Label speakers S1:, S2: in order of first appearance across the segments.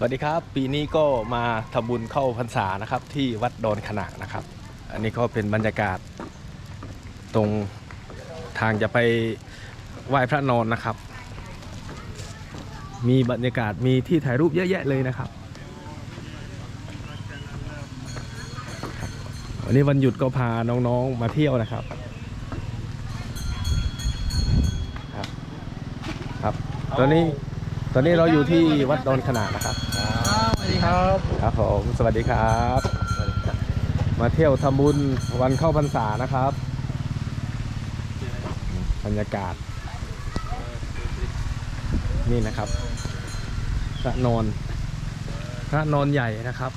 S1: สวัสดีครับ ปีนี้ก็มาทำบุญเข้าพรรษานะครับ ที่วัดดอนขนากนะครับ อันนี้ก็เป็นบรรยากาศ ตรงทางจะไปไหว้พระนอนนะครับ มีบรรยากาศมีที่ถ่ายรูปเยอะแยะเลยนะครับวันนี้วันหยุดก็พาน้องๆมาเที่ยวนะครับครับ ครับ ตอนนี้ตอนนี้เราอยู่ที่วัดดอนขนากนะครับ
S2: ครับ
S1: ครับผมสวัสดีครับ มาเที่ยวทำบุญวันเข้าพรรษานะครับบรรยากาศ นี่นะครับพระนอนพระนอนใหญ่นะครับ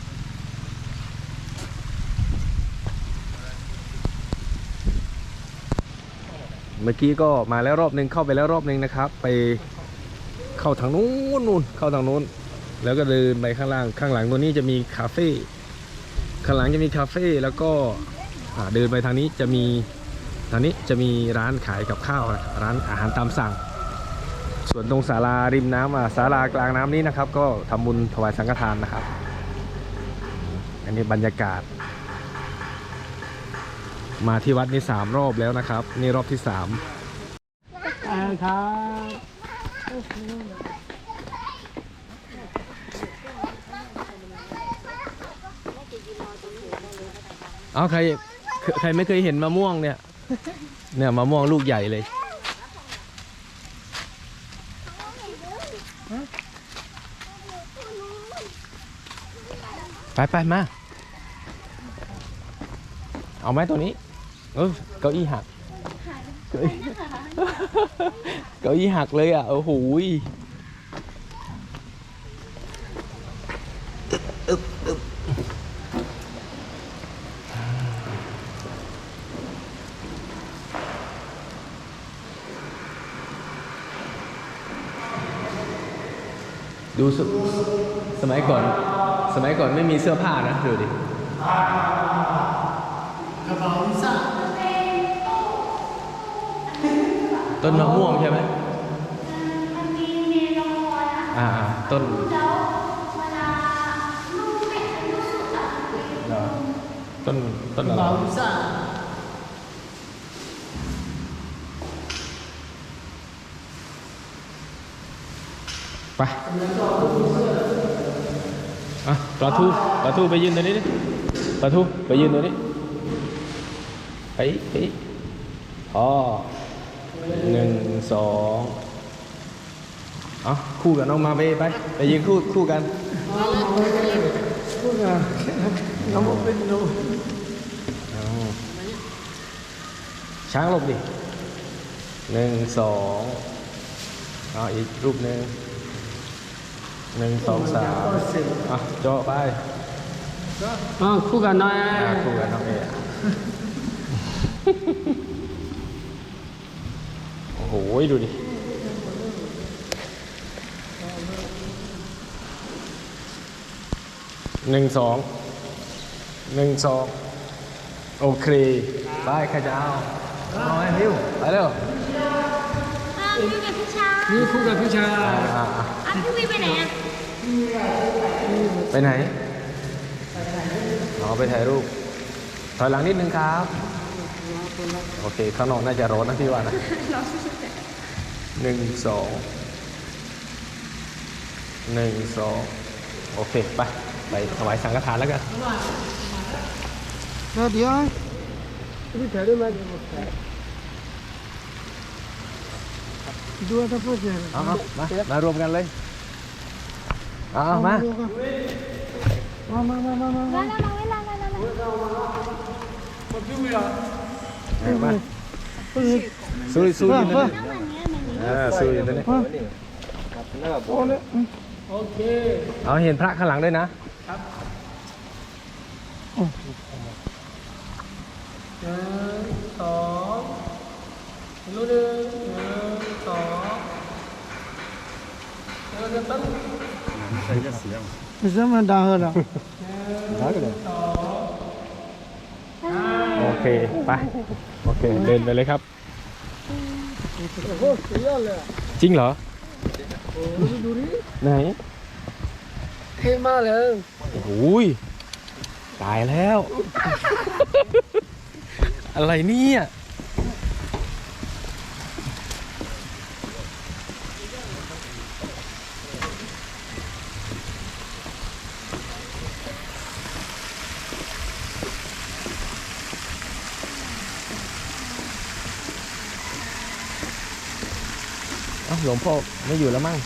S1: เมื่อกี้ก็มาแล้วรอบนึงเข้าไปแล้วรอบนึงนะครับ ไปเข้าทางนู้นนู่นเข้าทางนู้น แล้วก็เดินไปข้างล่าง ข้างหลังตัวนี้จะมีคาเฟ่ข้างหลังจะมีคาเฟ่แล้วก็เดินไปทางนี้จะมีทางนี้จะมีร้านขายกับข้าวนะร้านอาหารตามสั่ง ส่วนตรงศาลาริมน้ำศาลากลางน้ำนี้นะครับ ก็ทำบุญถวายสังฆทานนะครับ อันนี้บรรยากาศ มาที่วัดนี้สามรอบแล้วนะครับ นี่รอบที่สาม
S2: ครับ
S1: เอาใครใครไม่เคยเห็นมะม่วงเนี่ย เนี่ยมะม่วงลูกใหญ่เลยไปไปมา เอาไหมตัวนี้ เออเก้าอี้หัก เก้าอี้เก้าอี้หักเลยอะ โอ้โห ดูสสมัยก่อน สมัยก่อนไม่มีเสื้อผ้านะ ดูดิ
S2: กระเป๋าลิซ่า
S1: ต้นมะม่วงใช่ไหม
S3: มันมีเมนูนะ
S1: อ่าต้น
S3: แล้วเวลาลูกเป็ดลูกสุดอะ
S1: เหรอต้นต้น
S2: กระ
S1: อะไร
S2: เป๋าลิซ่า
S1: ไปอะปลาทูปลาทูไปยืนตัวนี้ดิปลาทูไปยืนตัวนี้ไปไปพอหนึ่งสองเอาคู่กับน้องมาไปไปไปยืนคู่คู่กัน
S2: พูดอะน้องเป็นดู
S1: ช้างลบดิหนึ่งสองเอาอีกรูปหนึ่ง หนึ่งสองสามอะโจาะไป
S2: อ๋อคู่กันหน่อย
S1: อ่าคู่กับน้องเออะโอ้โหดูดิหนึ่งสองหนึ่งสองโอเค ไปใครจะเอาเอาไอ้ฮิวไปเร็ว
S3: อ้าวพี่กับพี่ชาย
S2: นี่คู่กับพี่ชาย
S1: อ่าอ่าอ่า
S3: อ้าวพี่วีไปไหนอะ
S1: ไปไหนอ๋อไปถ่ายรูปถอยหลังนิดนึงครับ โอเค ข้างนอกน่าจะร้อนนะพี่ว่านะหนึ่งสองหนึ่งสองโอเค ไป ไปถวายสังฆทานแล้วกัน
S2: เดี๋ยวเดี๋ยวพี่ถ่ายได้ไหม ดูถ้าพูดอย่าง
S1: เอาเอามามารวมกันเลยเอาเอามา
S2: มามามามามา
S3: ลาลาลาเวลาลาลาลา
S1: เอามาสู้สู้อยู่ตรงนี้เออสู้อยู่ตรงนี้
S2: โอ้เลยโอเค
S1: เอาเห็นพระข้างหลังด้วยนะ
S2: หนึ่งสองรู้หนึ่งหนึ่งสอง เดี๋ยวจะตั้ง
S4: Bisa mana dah lah.
S1: โอเค ไป โอเค เดินไปเลยครับ
S4: Oh, sial lah.
S1: จริงเหรอ
S4: Oh, duri.
S1: ไหน
S2: เท่มากเลย
S1: โอ้โหยตายแล้ว อะไรเนี่ย หลวงพ่อไม่อยู่แล้วมั้ง